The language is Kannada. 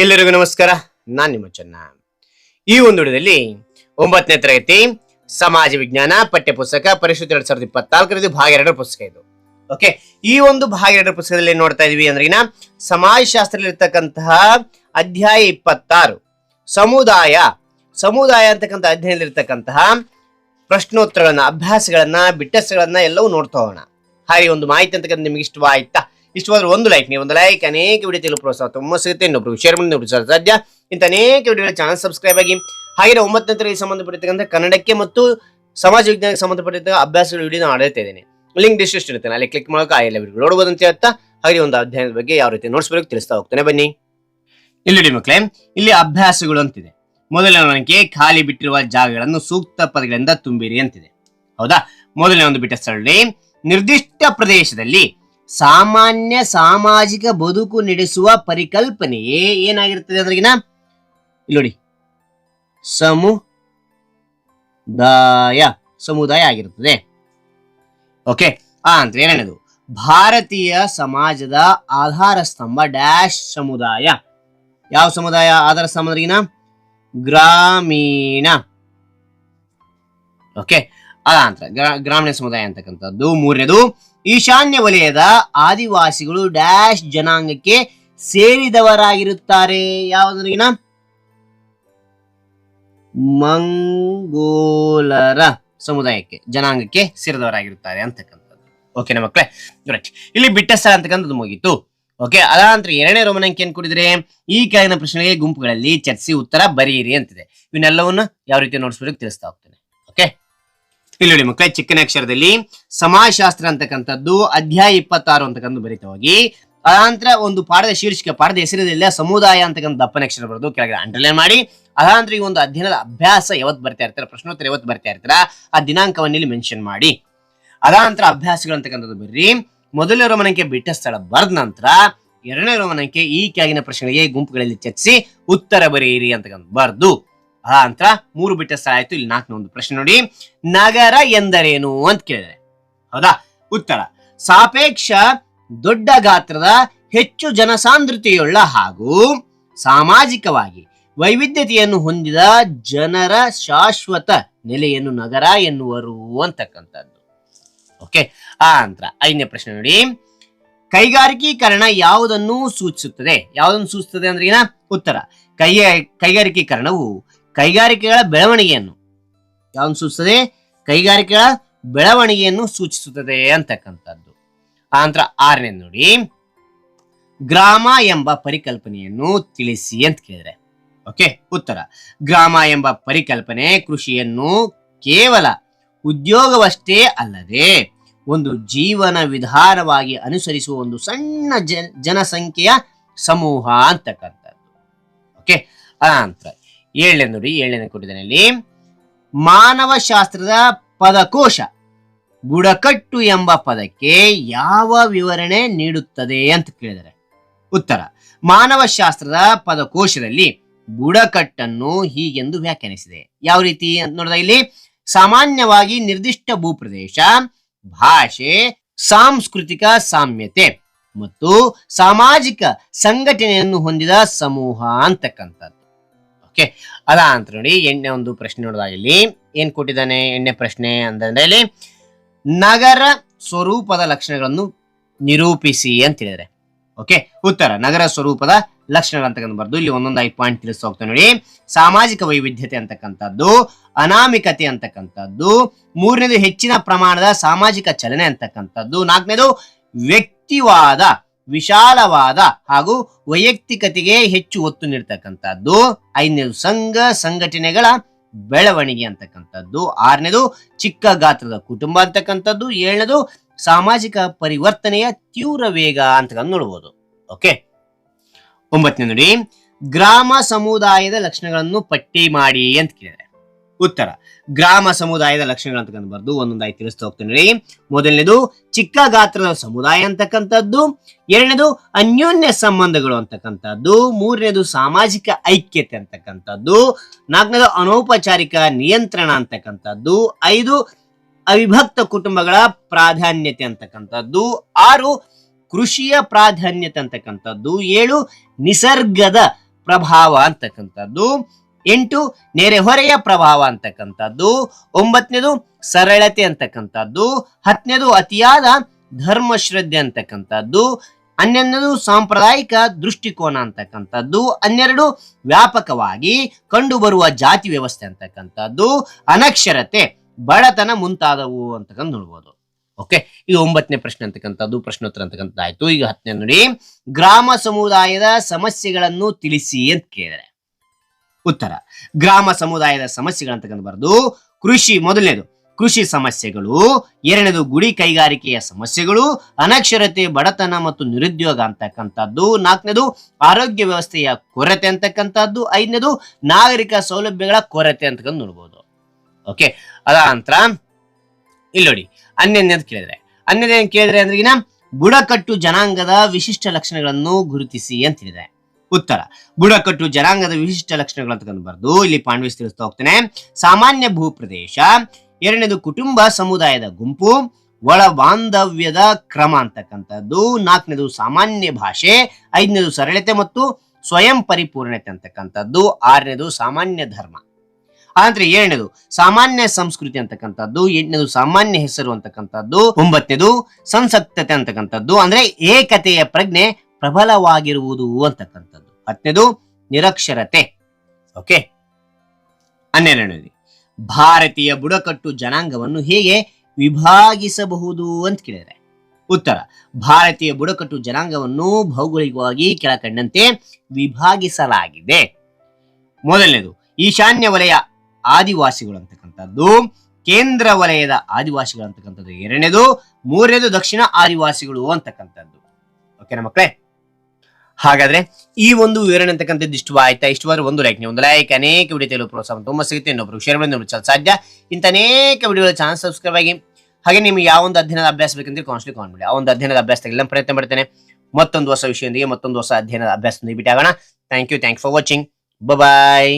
ಎಲ್ಲರಿಗೂ ನಮಸ್ಕಾರ. ನಾನ್ ನಿಮ್ಮ ಚೆನ್ನ. ಈ ಒಂದು ವಿಡಿಯೋದಲ್ಲಿ ಒಂಬತ್ತನೇ ತರಗತಿ ಸಮಾಜ ವಿಜ್ಞಾನ ಪಠ್ಯ ಪುಸ್ತಕ ಪರಿಷತ್ ಎರಡ್ ಸಾವಿರದ ಇಪ್ಪತ್ನಾಲ್ಕರದ್ದು ಭಾಗ ಎರಡರ ಪುಸ್ತಕ ಇದು. ಓಕೆ ಈ ಒಂದು ಭಾಗ ಎರಡರ ಪುಸ್ತಕದಲ್ಲಿ ನೋಡ್ತಾ ಇದೀವಿ ಅಂದ್ರಿಗಿನ ಸಮಾಜಶಾಸ್ತ್ರದಲ್ಲಿರ್ತಕ್ಕಂತಹ ಅಧ್ಯಾಯ ಇಪ್ಪತ್ತಾರು. ಸಮುದಾಯ. ಸಮುದಾಯ ಅಂತಕ್ಕಂಥ ಅಧ್ಯಯನದಲ್ಲಿರ್ತಕ್ಕಂತಹ ಪ್ರಶ್ನೋತ್ತರಗಳನ್ನ, ಅಭ್ಯಾಸಗಳನ್ನ, ಬಿಟ್ಟಸ್ಗಳನ್ನ ಎಲ್ಲವೂ ನೋಡ್ತಾ ಹೋಗೋಣ. ಹಾಗೆ ಒಂದು ಮಾಹಿತಿ ಅಂತಕ್ಕಂಥ ನಿಮ್ಗೆ ಇಷ್ಟವಾಯ್ತಾ? ಇಷ್ಟವಾದ್ರೆ ಒಂದು ಲೈಕ್ ನೀವು ಒಂದು ಲೈಕ್ ಅನೇಕ ವಿಡಿಯೋ ತಿಳಿದು ಪ್ರೋತ್ಸಾಹ ತುಂಬ ಸಿಗುತ್ತೆ. ಇನ್ನೊಬ್ರು ಶೇರ್ ಮಾಡಿ ಸಾಧ್ಯ. ಇಂಥ ಅನೇಕ ವಿಡಿಯೋ ಚಾನಲ್ ಸಬ್ಸ್ಕ್ರೈಬ್ ಆಗಿ ಹಾಗೆ ಒಂಬತ್ತನೇ ತರಗತಿ ಸಂಬಂಧಪಟ್ಟಿರ್ತಕ್ಕಂಥ ಕನ್ನಡಕ್ಕೆ ಮತ್ತು ಸಮಾಜ ವಿಜ್ಞಾನಕ್ಕೆ ಸಂಬಂಧಪಟ್ಟಿದ್ದ ಅಭ್ಯಾಸಗಳ ವಿಡಿಯೋ ನಾನು ಆಡ್ತಾ ಇದ್ದೇನೆ. ಲಿಂಕ್ ಡಿಸ್ಕ್ರಿಪ್ಷನ್ ಇರ್ತೇನೆ ಅಲ್ಲಿ ಕ್ಲಿಕ್ ಮಾಡೋಕೆ ಆ ಎಲ್ಲ ವಿಡಿಯೋ ನೋಡ್ಬೋದು ಅಂತ ಹೇಳ್ತಾ ಹಾಗೆ ಒಂದು ಅಧ್ಯಯನದ ಬಗ್ಗೆ ಯಾವ ರೀತಿ ನೋಡಿಸ್ಬೇಕು ತಿಳಿಸ್ತಾ ಹೋಗ್ತೇನೆ. ಬನ್ನಿ. ಇಲ್ಲಿ ಮಕ್ಕಳೇ ಇಲ್ಲಿ ಅಭ್ಯಾಸಗಳು ಅಂತಿದೆ. ಮೊದಲನೇ ಖಾಲಿ ಬಿಟ್ಟಿರುವ ಜಾಗಗಳನ್ನು ಸೂಕ್ತ ಪದಗಳಿಂದ ತುಂಬಿರಿ ಅಂತಿದೆ. ಹೌದಾ? ಮೊದಲನೇ ಒಂದು ಬಿಟ್ಟ ಸ್ಥಳದಲ್ಲಿ ನಿರ್ದಿಷ್ಟ ಪ್ರದೇಶದಲ್ಲಿ ಸಾಮಾನ್ಯ ಸಾಮಾಜಿಕ ಬದುಕು ನಡೆಸುವ ಪರಿಕಲ್ಪನೆಯೇ ಏನಾಗಿರ್ತದೆ ಅದ್ರಗಿನ? ಇಲ್ಲಿ ನೋಡಿ. ಸಮುದಾಯ ಸಮುದಾಯ ಆಗಿರುತ್ತದೆ ಓಕೆ ಆ ಅಂತ ಏನೇನದು ಭಾರತೀಯ ಸಮಾಜದ ಆಧಾರ ಸ್ತಂಭ ಡ್ಯಾಶ್ ಸಮುದಾಯ. ಯಾವ ಸಮುದಾಯ ಆಧಾರ ಸ್ತಂಭದ್ರಗಿನ ಗ್ರಾಮೀಣ. ಓಕೆ ಅದ ಅಂತ. ಗ್ರಾಮೀಣ ಸಮುದಾಯ ಅಂತಕ್ಕಂಥದ್ದು. ಮೂರನೇದು ಈಶಾನ್ಯ ವಲಯದ ಆದಿವಾಸಿಗಳು ಡ್ಯಾಶ್ ಜನಾಂಗಕ್ಕೆ ಸೇರಿದವರಾಗಿರುತ್ತಾರೆ. ಯಾವ್ದ್ರಿಗಿನ ಮಂಗೋಲರ ಸಮುದಾಯಕ್ಕೆ, ಜನಾಂಗಕ್ಕೆ ಸೇರಿದವರಾಗಿರುತ್ತಾರೆ ಅಂತಕ್ಕಂಥದ್ದು. ಓಕೆನಾ ಮಕ್ಕಳೇ ಇಲ್ಲಿ ಬಿಟ್ಟ ಸ್ಥಳ ಅಂತಕ್ಕಂಥದ್ದು ಮುಗೀತು. ಓಕೆ ಅದಾಂತರ ಎರಡನೇ ರೋಮನ್ ಅಂಕಿ ಏನ್ ಕೊಡಿದ್ರೆ, ಈ ಕೆಳಗಿನ ಪ್ರಶ್ನೆಗೆ ಗುಂಪುಗಳಲ್ಲಿ ಚರ್ಚಿಸಿ ಉತ್ತರ ಬರೆಯಿರಿ ಅಂತಿದೆ. ಇವನ್ನೆಲ್ಲವನ್ನು ಯಾವ ರೀತಿ ನೋಡಿಸ್ಬೇಕು ತಿಳಿಸ್ತಾ ಹೋಗ್ತೇನೆ. ಇಲ್ಲಿ ನೋಡಿ ಮಕ್ಕಳೇ, ಚಿಕ್ಕನ ಅಕ್ಷರದಲ್ಲಿ ಸಮಾಜಶಾಸ್ತ್ರ ಅಂತಕ್ಕಂಥದ್ದು ಅಧ್ಯಾಯ ಇಪ್ಪತ್ತಾರು ಅಂತಕ್ಕಂಥ ಬರೀತಾ ಹೋಗಿ. ಅದಾಂತರ ಒಂದು ಪಾಠದ ಶೀರ್ಷಿಕೆ, ಪಾಠದ ಹೆಸರಿನಲ್ಲಿ ಸಮುದಾಯ ಅಂತಕ್ಕಂಥ ದಪ್ಪನ ಅಕ್ಷರ ಬರೋದು ಕೆಳಗಡೆ ಅಂಡರ್ಲೈನ್ ಮಾಡಿ. ಅದಾಂತರ ಈ ಒಂದು ಅಧ್ಯಯನದ ಅಭ್ಯಾಸ ಯಾವತ್ತು ಬರ್ತಾ ಇರ್ತಾರೆ, ಪ್ರಶ್ನೋತ್ತರ ಯಾವತ್ತು ಬರ್ತಾ ಇರ್ತಾರ, ಆ ದಿನಾಂಕವನ್ನು ಇಲ್ಲಿ ಮೆನ್ಷನ್ ಮಾಡಿ. ಅದಾಂತರ ಅಭ್ಯಾಸಗಳು ಅಂತಕ್ಕಂಥದ್ದು ಬರ್ರಿ. ಮೊದಲನೇ ರೋಮನಕ್ಕೆ ಬಿಟ್ಟ ಸ್ಥಳ ಬರೆದ ನಂತರ ಎರಡನೇ ರೋಮನಕ್ಕೆ ಈ ಕೆಳಗಿನ ಪ್ರಶ್ನೆಗಳಿಗೆ ಗುಂಪುಗಳಲ್ಲಿ ಚರ್ಚಿಸಿ ಉತ್ತರ ಬರೆಯಿರಿ ಅಂತಕ್ಕಂಥ ಬರ್ದು. ಆ ಮೂರು ಬಿಟ್ಟ ಸ್ಥಳ ಆಯ್ತು. ಇಲ್ಲಿ ನಾಲ್ಕನೇ ಒಂದು ಪ್ರಶ್ನೆ ನೋಡಿ. ನಗರ ಎಂದರೇನು ಅಂತ ಕೇಳಿದೆ. ಹೌದಾ? ಉತ್ತರ. ಸಾಪೇಕ್ಷ ದೊಡ್ಡ ಗಾತ್ರದ ಹೆಚ್ಚು ಜನಸಾಂದ್ರತೆಯುಳ್ಳ ಹಾಗೂ ಸಾಮಾಜಿಕವಾಗಿ ವೈವಿಧ್ಯತೆಯನ್ನು ಹೊಂದಿದ ಜನರ ಶಾಶ್ವತ ನೆಲೆಯನ್ನು ನಗರ ಎನ್ನುವರು ಅಂತಕ್ಕಂಥದ್ದು. ಓಕೆ ಆ ಅಂತರ ಐದನೇ ಪ್ರಶ್ನೆ ನೋಡಿ. ಕೈಗಾರಿಕೀಕರಣ ಯಾವುದನ್ನು ಸೂಚಿಸುತ್ತದೆ? ಯಾವುದನ್ನು ಸೂಚಿಸುತ್ತದೆ ಅಂದ್ರೆ ಏನ? ಉತ್ತರ. ಕೈ ಕೈಗಾರಿಕೀಕರಣವು ಕೈಗಾರಿಕೆಗಳ ಬೆಳವಣಿಗೆಯನ್ನು. ಯಾವ್ದು ಸೂಚಿಸುತ್ತದೆ? ಕೈಗಾರಿಕೆಗಳ ಬೆಳವಣಿಗೆಯನ್ನು ಸೂಚಿಸುತ್ತದೆ ಅಂತಕ್ಕಂಥದ್ದು. ಆ ನಂತರ ಆರನೇ ನೋಡಿ. ಗ್ರಾಮ ಎಂಬ ಪರಿಕಲ್ಪನೆಯನ್ನು ತಿಳಿಸಿ ಅಂತ ಕೇಳಿದ್ರೆ. ಓಕೆ, ಉತ್ತರ. ಗ್ರಾಮ ಎಂಬ ಪರಿಕಲ್ಪನೆ ಕೃಷಿಯನ್ನು ಕೇವಲ ಉದ್ಯೋಗವಷ್ಟೇ ಅಲ್ಲದೆ ಒಂದು ಜೀವನ ವಿಧಾನವಾಗಿ ಅನುಸರಿಸುವ ಒಂದು ಸಣ್ಣ ಜನ ಜನಸಂಖ್ಯೆಯ ಸಮೂಹ ಅಂತಕ್ಕಂಥದ್ದು. ಓಕೆ ಅನಂತರ ಏಳನೇ ನೋಡಿ, ಏಳನೇ ಕೊಟ್ಟಿದ್ದಾನೆ ಇಲ್ಲಿ ಮಾನವ ಶಾಸ್ತ್ರದ ಪದಕೋಶ. ಬುಡಕಟ್ಟು ಎಂಬ ಪದಕ್ಕೆ ಯಾವ ವಿವರಣೆ ನೀಡುತ್ತದೆ ಅಂತ ಕೇಳಿದರೆ, ಉತ್ತರ. ಮಾನವ ಶಾಸ್ತ್ರದ ಪದಕೋಶದಲ್ಲಿ ಬುಡಕಟ್ಟನ್ನು ಹೀಗೆಂದು ವ್ಯಾಖ್ಯಾನಿಸಿದೆ. ಯಾವ ರೀತಿ ಅಂತ ನೋಡಿದ ಇಲ್ಲಿ? ಸಾಮಾನ್ಯವಾಗಿ ನಿರ್ದಿಷ್ಟ ಭೂಪ್ರದೇಶ, ಭಾಷೆ, ಸಾಂಸ್ಕೃತಿಕ ಸಾಮ್ಯತೆ ಮತ್ತು ಸಾಮಾಜಿಕ ಸಂಘಟನೆಯನ್ನು ಹೊಂದಿದ ಸಮೂಹ ಅಂತಕ್ಕಂಥದ್ದು. ಓಕೆ ಅದ ಅಂತ ನೋಡಿ ಎಣ್ಣೆ ಒಂದು ಪ್ರಶ್ನೆ ನೋಡಿದಾಗ ಇಲ್ಲಿ. ಏನ್ ಕೊಟ್ಟಿದ್ದಾನೆ ಎಣ್ಣೆ ಪ್ರಶ್ನೆ ಅಂತಂದ್ರೆ ಇಲ್ಲಿ ನಗರ ಸ್ವರೂಪದ ಲಕ್ಷಣಗಳನ್ನು ನಿರೂಪಿಸಿ ಅಂತ ಹೇಳಿದ್ರೆ ಓಕೆ ಉತ್ತರ, ನಗರ ಸ್ವರೂಪದ ಲಕ್ಷಣಗಳು ಅಂತಕ್ಕಂಥ ಬರ್ದು ಇಲ್ಲಿ ಒಂದೊಂದು ಐದು ಪಾಯಿಂಟ್ ತಿಳಿಸ್ತಾ ಹೋಗ್ತಾ ನೋಡಿ. ಸಾಮಾಜಿಕ ವೈವಿಧ್ಯತೆ ಅಂತಕ್ಕಂಥದ್ದು, ಅನಾಮಿಕತೆ ಅಂತಕ್ಕಂಥದ್ದು, ಮೂರನೇದು ಹೆಚ್ಚಿನ ಪ್ರಮಾಣದ ಸಾಮಾಜಿಕ ಚಲನೆ ಅಂತಕ್ಕಂಥದ್ದು, ನಾಲ್ಕನೇದು ವ್ಯಕ್ತಿವಾದ ವಿಶಾಲವಾದ ಹಾಗೂ ವೈಯಕ್ತಿಕತೆಗೆ ಹೆಚ್ಚು ಒತ್ತು ನೀಡ್ತಕ್ಕಂಥದ್ದು. ಐದನೇದು ಸಂಘ, ಸಂಘಟನೆಗಳ ಬೆಳವಣಿಗೆ ಅಂತಕ್ಕಂಥದ್ದು. ಆರನೇದು ಚಿಕ್ಕ ಗಾತ್ರದ ಕುಟುಂಬ ಅಂತಕ್ಕಂಥದ್ದು. ಏಳನೇದು ಸಾಮಾಜಿಕ ಪರಿವರ್ತನೆಯ ತೀವ್ರ ವೇಗ ಅಂತ ನೋಡ್ಬೋದು. ಓಕೆ ಒಂಬತ್ತನೇ ನೋಡಿ, ಗ್ರಾಮ ಸಮುದಾಯದ ಲಕ್ಷಣಗಳನ್ನು ಪಟ್ಟಿ ಮಾಡಿ ಅಂತ ಕೇಳಿದ್ರೆ ಉತ್ತರ. ಗ್ರಾಮ ಸಮುದಾಯದ ಲಕ್ಷಣಗಳು ಅಂತಕ್ಕಂಥ ಬರ್ದು ಒಂದೊಂದಾಗಿ ತಿಳಿಸ್ತಾ ಹೋಗ್ತೇನೆ ಮೊದಲನೇದು, ಚಿಕ್ಕ ಗಾತ್ರದ ಸಮುದಾಯ ಅಂತಕ್ಕಂಥದ್ದು. ಎರಡನೇದು, ಅನ್ಯೋನ್ಯ ಸಂಬಂಧಗಳು ಅಂತಕ್ಕಂಥದ್ದು. ಮೂರನೇದು, ಸಾಮಾಜಿಕ ಐಕ್ಯತೆ ಅಂತಕ್ಕಂಥದ್ದು. ನಾಲ್ಕನೇದು, ಅನೌಪಚಾರಿಕ ನಿಯಂತ್ರಣ ಅಂತಕ್ಕಂಥದ್ದು. ಐದು, ಅವಿಭಕ್ತ ಕುಟುಂಬಗಳ ಪ್ರಾಧಾನ್ಯತೆ ಅಂತಕ್ಕಂಥದ್ದು. ಆರು, ಕೃಷಿಯ ಪ್ರಾಧಾನ್ಯತೆ ಅಂತಕ್ಕಂಥದ್ದು. ಏಳು, ನಿಸರ್ಗದ ಪ್ರಭಾವ ಅಂತಕ್ಕಂಥದ್ದು. ಎಂಟು ನೆರೆಹೊರೆಯ ಪ್ರಭಾವ ಅಂತಕ್ಕಂಥದ್ದು. ಒಂಬತ್ತನೇದು, ಸರಳತೆ ಅಂತಕ್ಕಂಥದ್ದು. ಹತ್ತನೇದು, ಅತಿಯಾದ ಧರ್ಮಶ್ರದ್ಧೆ ಅಂತಕ್ಕಂಥದ್ದು. ಹನ್ನೊಂದನೇದು, ಸಾಂಪ್ರದಾಯಿಕ ದೃಷ್ಟಿಕೋನ ಅಂತಕ್ಕಂಥದ್ದು. ಹನ್ನೆರಡು, ವ್ಯಾಪಕವಾಗಿ ಕಂಡುಬರುವ ಜಾತಿ ವ್ಯವಸ್ಥೆ ಅಂತಕ್ಕಂಥದ್ದು. ಅನಕ್ಷರತೆ, ಬಡತನ ಮುಂತಾದವು ಅಂತಕ್ಕಂಥ ನೋಡ್ಬೋದು. ಓಕೆ ಇದು ಒಂಬತ್ತನೇ ಪ್ರಶ್ನೆ ಅಂತಕ್ಕಂಥದ್ದು, ಪ್ರಶ್ನೋತ್ತರ ಅಂತಕ್ಕಂಥದ್ದು ಆಯ್ತು ಈಗ ಹತ್ತನೇ ನೋಡಿ, ಗ್ರಾಮ ಸಮುದಾಯದ ಸಮಸ್ಯೆಗಳನ್ನು ತಿಳಿಸಿ ಅಂತ ಕೇಳಿದರೆ. ಉತ್ತರ. ಗ್ರಾಮ ಸಮುದಾಯದ ಸಮಸ್ಯೆಗಳಂತ ಬರೆದು, ಕೃಷಿ ಮೊದಲನೇದು. ಕೃಷಿ ಸಮಸ್ಯೆಗಳು, ಎರಡನೇದು ಗುಡಿ ಕೈಗಾರಿಕೆಯ ಸಮಸ್ಯೆಗಳು, ಅನಕ್ಷರತೆ, ಬಡತನ ಮತ್ತು ನಿರುದ್ಯೋಗ ಅಂತಕ್ಕಂಥದ್ದು, ನಾಲ್ಕನೇದು ಆರೋಗ್ಯ ವ್ಯವಸ್ಥೆಯ ಕೊರತೆ ಅಂತಕ್ಕಂಥದ್ದು, ಐದನೇದು ನಾಗರಿಕ ಸೌಲಭ್ಯಗಳ ಕೊರತೆ ಅಂತಕ್ಕಂಥ ನೋಡ್ಬೋದು. ಓಕೆ ಅದ ನಂತರ, ಇಲ್ಲಿ ನೋಡಿ, ಹನ್ನೊಂದನೇದು ಕೇಳಿದ್ರೆ. ಏನ್ ಕೇಳಿದ್ರೆ ಅಂದ್ರೆ ಬುಡಕಟ್ಟು ಜನಾಂಗದ ವಿಶಿಷ್ಟ ಲಕ್ಷಣಗಳನ್ನು ಗುರುತಿಸಿ ಅಂತ ಹೇಳಿದೆ ಉತ್ತರ. ಬುಡಕಟ್ಟು ಜನಾಂಗದ ವಿಶಿಷ್ಟ ಲಕ್ಷಣಗಳು ಅಂತ ಕಂಡುಬಾರದು. ಇಲ್ಲಿ ಪಾಂಡವಿಸ್ ತಿಳಿಸ್ತಾ ಹೋಗ್ತೇನೆ. ಸಾಮಾನ್ಯ ಭೂಪ್ರದೇಶ. ಎರಡನೇದು ಕುಟುಂಬ, ಸಮುದಾಯದ ಗುಂಪು. ಒಳ ಬಾಂಧವ್ಯದ ಕ್ರಮ ಅಂತಕ್ಕಂಥದ್ದು. ನಾಲ್ಕನೇದು ಸಾಮಾನ್ಯ ಭಾಷೆ. ಐದನೇದು ಸರಳತೆ ಮತ್ತು ಸ್ವಯಂ ಪರಿಪೂರ್ಣತೆ ಅಂತಕ್ಕಂಥದ್ದು. ಆರನೇದು ಸಾಮಾನ್ಯ ಧರ್ಮ. ಆದ್ರೆ ಏಳನೇದು ಸಾಮಾನ್ಯ ಸಂಸ್ಕೃತಿ ಅಂತಕ್ಕಂಥದ್ದು. ಎಂಟನೇದು ಸಾಮಾನ್ಯ ಹೆಸರು ಅಂತಕ್ಕಂಥದ್ದು. ಒಂಬತ್ತನೇದು ಸಂಸಕ್ತತೆ ಅಂತಕ್ಕಂಥದ್ದು. ಅಂದ್ರೆ ಏಕತೆಯ ಪ್ರಜ್ಞೆ ಪ್ರಬಲವಾಗಿರುವುದು ಅಂತಕ್ಕಂಥದ್ದು. ಹತ್ತನೇದು, ನಿರಕ್ಷರತೆ. ಓಕೆ ಹನ್ನೆರಡನೇದು, ಭಾರತೀಯ ಬುಡಕಟ್ಟು ಜನಾಂಗವನ್ನು ಹೇಗೆ ವಿಭಾಗಿಸಬಹುದು ಅಂತ ಕೇಳಿದರೆ, ಉತ್ತರ, ಭಾರತೀಯ ಬುಡಕಟ್ಟು ಜನಾಂಗವನ್ನು ಭೌಗೋಳಿಕವಾಗಿ ಕೆಳಕಂಡಂತೆ ವಿಭಾಗಿಸಲಾಗಿದೆ. ಮೊದಲನೇದು, ಈಶಾನ್ಯ ವಲಯ ಆದಿವಾಸಿಗಳು ಅಂತಕ್ಕಂಥದ್ದು, ಕೇಂದ್ರ ವಲಯದ ಆದಿವಾಸಿಗಳು ಅಂತಕ್ಕಂಥದ್ದು. ಎರಡನೇದು, ಮೂರನೇದು, ದಕ್ಷಿಣ ಆದಿವಾಸಿಗಳು ಅಂತಕ್ಕಂಥದ್ದು. ಓಕೆನಾ ಮಕ್ಕಳೇ? ಹಾಗಾದ್ರೆ ಈ ಒಂದು ವಿವರಣೆ ಅಂತಕ್ಕಂಥದ್ದು ಇಷ್ಟು ಆಯ್ತಾ ಇಷ್ಟವಾದ್ರೆ ಒಂದು ಲೈಕ್ ನೀವು ಒಂದು ಲೈಕ್ ಅನೇಕ ವಿಡಿಯೋ ತೆಗೆದು ಪ್ರೋತ್ಸಾಹ ತುಂಬ ಸಿಗುತ್ತೆ. ಇನ್ನೊಬ್ರು ಶೇರ್ ಮಾಡಿ ಸಾಧ್ಯ. ಇಂಥ ಅನೇಕ ವಿಡಿಯೋಗಳ ಚಾನಲ್ ಸಬ್ಸ್ಕ್ರೈಬ್ ಆಗಿ, ಹಾಗೆ ನಿಮ್ಗೆ ಯಾವ ಒಂದು ಅಧ್ಯಯನದ ಅಭ್ಯಾಸ ಬೇಕಂದ್ರೆ ಕಾನ್ಸ್ಟ್ಲಿ ಕಾನ್ಬಿಡಿ ಮಾಡಿ. ಆ ಒಂದು ಅಧ್ಯಯನದ ಅಭ್ಯಾಸ ತೆಗೆಲ್ಲ ಪ್ರಯತ್ನ ಮಾಡ್ತೇನೆ. ಮತ್ತೊಂದು ಹೊಸ ವಿಷಯದೊಂದಿಗೆ ಮತ್ತೊಂದು ಹೊಸ ಅಧ್ಯಯನದ ಅಭ್ಯಾಸದೊಂದಿಗೆ ಬಿಟ್ಟಾಗೋಣ thank you thank for watching bye